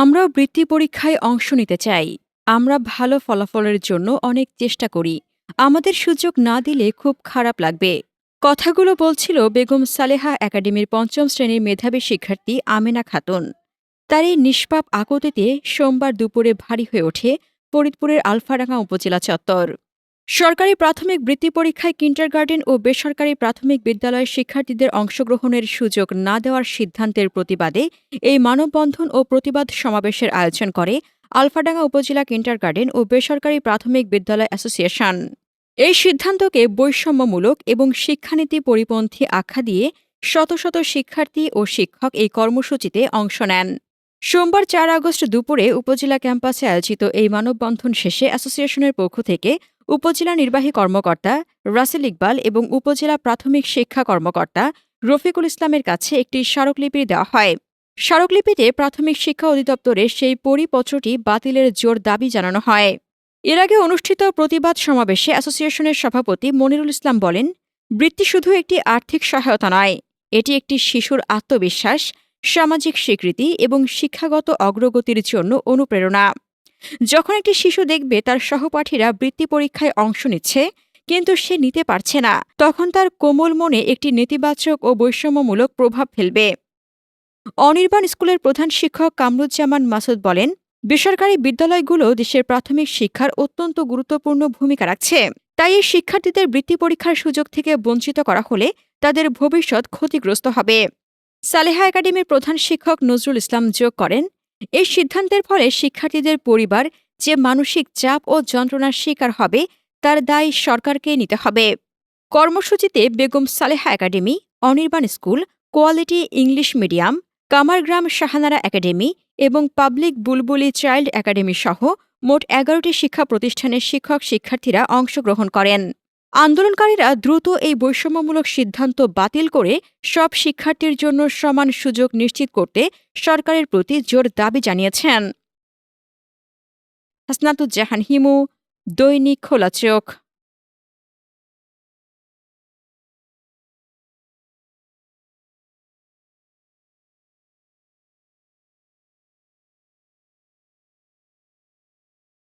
আমরাও বৃত্তি পরীক্ষায় অংশ নিতে চাই। আমরা ভালো ফলাফলের জন্য অনেক চেষ্টা করি। আমাদের সুযোগ না দিলে খুব খারাপ লাগবে। কথাগুলো বলছিল বেগম সালেহা একাডেমির পঞ্চম শ্রেণির মেধাবী শিক্ষার্থী আমেনা খাতুন। তার এই নিষ্পাপ আকতিতে সোমবার দুপুরে ভারী হয়ে ওঠে ফরিদপুরের আলফাডাঙ্গা উপজেলা চত্বর। সরকারি প্রাথমিক বৃত্তি পরীক্ষায় কিন্টারগার্টেন ও বেসরকারি প্রাথমিক বিদ্যালয়ের শিক্ষার্থীদের অংশগ্রহণের সুযোগ না দেওয়ার সিদ্ধান্তের প্রতিবাদে এই মানববন্ধন ও প্রতিবাদ সমাবেশের আয়োজন করে আলফাডাঙ্গা উপজেলা কিন্টারগার্টেন ও বেসরকারি প্রাথমিক বিদ্যালয় অ্যাসোসিয়েশন। এই সিদ্ধান্তকে বৈষম্যমূলক এবং শিক্ষানীতি পরিপন্থী আখ্যা দিয়ে শত শত শিক্ষার্থী ও শিক্ষক এই কর্মসূচিতে অংশ নেন। সোমবার চার আগস্ট দুপুরে উপজেলা ক্যাম্পাসে আয়োজিত এই মানববন্ধন শেষে অ্যাসোসিয়েশনের পক্ষ থেকে উপজেলা নির্বাহী কর্মকর্তা রাসেল ইকবাল এবং উপজেলা প্রাথমিক শিক্ষা কর্মকর্তা রফিকুল ইসলামের কাছে একটি স্মারকলিপি দেওয়া হয়। স্মারকলিপিতে প্রাথমিক শিক্ষা অধিদপ্তরের সেই পরিপত্রটি বাতিলের জোর দাবি জানানো হয়। এর আগে অনুষ্ঠিত প্রতিবাদ সমাবেশে অ্যাসোসিয়েশনের সভাপতি মনিরুল ইসলাম বলেন, বৃত্তি শুধু একটি আর্থিক সহায়তা নয়, এটি একটি শিশুর আত্মবিশ্বাস, সামাজিক স্বীকৃতি এবং শিক্ষাগত অগ্রগতির জন্য অনুপ্রেরণা। যখন একটি শিশু দেখবে তার সহপাঠীরা বৃত্তি পরীক্ষায় অংশ নিচ্ছে, কিন্তু সে নিতে পারছে না, তখন তার কোমল মনে একটি নেতিবাচক ও বৈষম্যমূলক প্রভাব ফেলবে। অনির্বাণ স্কুলের প্রধান শিক্ষক কামরুজ্জামান মাসুদ বলেন, বেসরকারি বিদ্যালয়গুলো দেশের প্রাথমিক শিক্ষার অত্যন্ত গুরুত্বপূর্ণ ভূমিকা রাখছে। তাই এই শিক্ষার্থীদের বৃত্তি পরীক্ষার সুযোগ থেকে বঞ্চিত করা হলে তাদের ভবিষ্যৎ ক্ষতিগ্রস্ত হবে। সালেহা একাডেমির প্রধান শিক্ষক নজরুল ইসলাম যোগ করেন এই সিদ্ধান্তের ফলে শিক্ষার্থীদের পরিবার যে মানসিক চাপ ও যন্ত্রণার শিকার হবে, তার দায় সরকারকে নিতে হবে। কর্মসূচিতে Begum Saleha academy, Anirban school, quality English medium, Kamargram Shahanara academy এবং পাবলিক বুলবুলি চাইল্ড একাডেমি সহ মোট এগারোটি শিক্ষা প্রতিষ্ঠানের শিক্ষক শিক্ষার্থীরা অংশগ্রহণ করেন। আন্দোলনকারীরা দ্রুত এই বৈষম্যমূলক সিদ্ধান্ত বাতিল করে সব শিক্ষার্থীর জন্য সমান সুযোগ নিশ্চিত করতে সরকারের প্রতি জোর দাবি জানিয়েছেন। হাসনাতুজ্জাহান হিমু, দৈনিক খোলা চোখ।